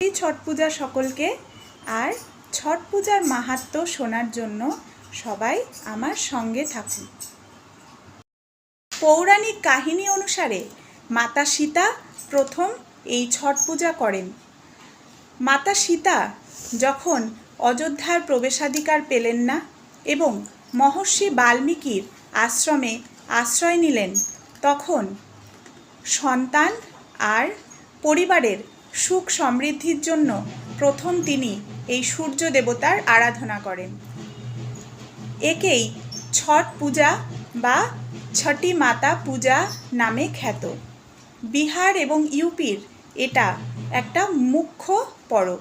এই ছট পূজা সকলকে আর ছট পূজার মাহাত্ম্য শোনার জন্য সবাই আমার সঙ্গে থাকুন। পৌরাণিক কাহিনী অনুসারে মাতা সীতা প্রথম এই ছট পূজা করেন। মাতা সীতা যখন অযোধ্যার প্রবেশাধিকার পেলেন না এবং মহর্ষি বাল্মীকির আশ্রমে আশ্রয় নিলেন, তখন সন্তান আর পরিবারের সুখ সমৃদ্ধির জন্য প্রথম তিনি এই সূর্য দেবতার আরাধনা করেন। একেই ছট পূজা বা ছটি মাতা পূজা নামে খ্যাত। বিহার এবং ইউপির এটা একটা মুখ্য পরব।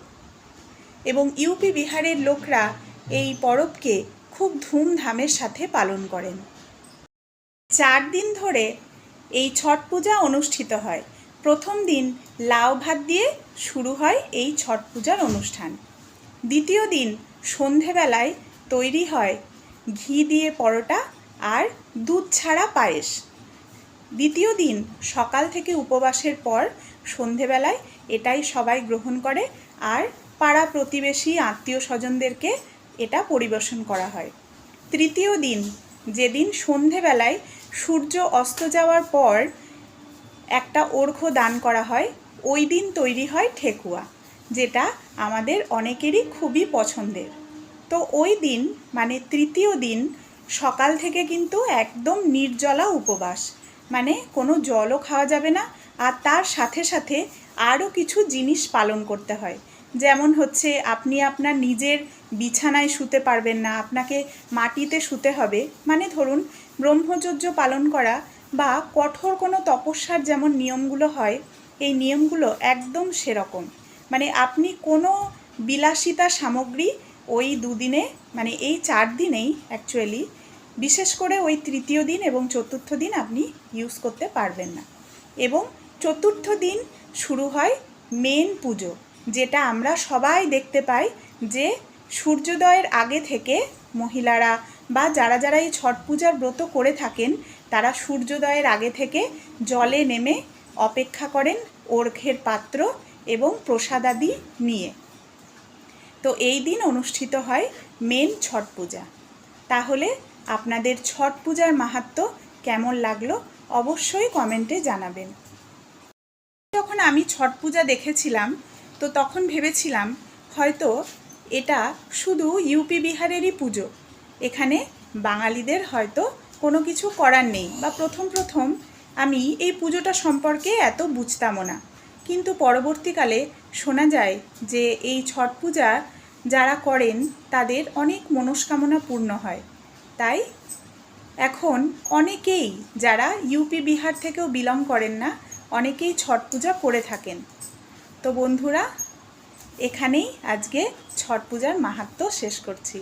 এবং ইউপি বিহারের লোকরা এই পরবকে খুব ধুমধামের সাথে পালন করেন। চার দিন ধরে এই ছট পূজা অনুষ্ঠিত হয়। প্রথম দিন লাউ ভাত দিয়ে শুরু হয় এই ছট পূজার অনুষ্ঠান। দ্বিতীয় দিন সন্ধেবেলায় তৈরি হয় ঘি দিয়ে পরোটা আর দুধ ছাড়া পায়েস। দ্বিতীয় দিন সকাল থেকে উপবাসের পর সন্ধেবেলায় এটাই সবাই গ্রহণ করে আর পাড়া প্রতিবেশী আত্মীয় স্বজনদেরকে এটা পরিবেশন করা হয়। তৃতীয় দিন যেদিন সন্ধেবেলায় সূর্য অস্ত যাওয়ার পর একটা অর্ঘ্য দান করা হয়, ওই দিন তৈরি হয় ঠেকুয়া, যেটা আমাদের অনেকেরই খুবই পছন্দের। তো ওই দিন মানে তৃতীয় দিন, সকাল থেকে কিন্তু একদম নির্জলা উপবাস। মানে কোনো জলও খাওয়া যাবে না, আর তার সাথে সাথে আরও কিছু জিনিস পালন করতে হয়। যেমন হচ্ছে, আপনি আপনার নিজের বিছানায় শুতে পারবেন না, আপনাকে মাটিতে শুতে হবে। মানে ধরুন, ব্রহ্মচর্য পালন করা বা কঠোর কোনো তপস্যার যেমন নিয়মগুলো হয়, এই নিয়মগুলো একদম সেরকম। মানে আপনি কোনো বিলাসিতা সামগ্রী ওই দুদিনে মানে এই চার দিনেই অ্যাকচুয়ালি বিশেষ করে ওই তৃতীয় দিন এবং চতুর্থ দিন আপনি ইউজ করতে পারবেন না। এবং চতুর্থ দিন শুরু হয় মেন পুজো, যেটা আমরা সবাই দেখতে পাই যে সূর্যোদয়ের আগে থেকে মহিলারা বা যারা যারা এই ছট পূজার ব্রত করে থাকেন তারা সূর্যোদয়ের আগে থেকে জলে নেমে অপেক্ষা করেন অর্ঘ্যের পাত্র এবং প্রসাদাদি নিয়ে। তো এই দিন অনুষ্ঠিত হয় মেন ছট পূজা। তাহলে আপনাদের ছট পূজার মাহাত্ম্য কেমন লাগল অবশ্যই কমেন্টে জানাবেন। যখন আমি ছট পূজা দেখেছিলাম, তো তখন ভেবেছিলাম হয়তো এটা শুধু ইউপি বিহারেরই পুজো। এখানে বাঙালিদের হয়তো কোনো কিছু করার নেই বা প্রথম প্রথম আমি এই পুজোটা সম্পর্কে এত বুঝতামও না। কিন্তু পরবর্তীকালে শোনা যায় যে এই ছট পূজা যারা করেন তাদের অনেক মনস্কামনা পূর্ণ হয়। তাই এখন অনেকেই যারা ইউপি বিহার থেকেও বিলং করেন না, অনেকেই ছট পূজা করে থাকেন। তো বন্ধুরা, এখানেই আজকে ছট পূজার মাহাত্ম শেষ করছি।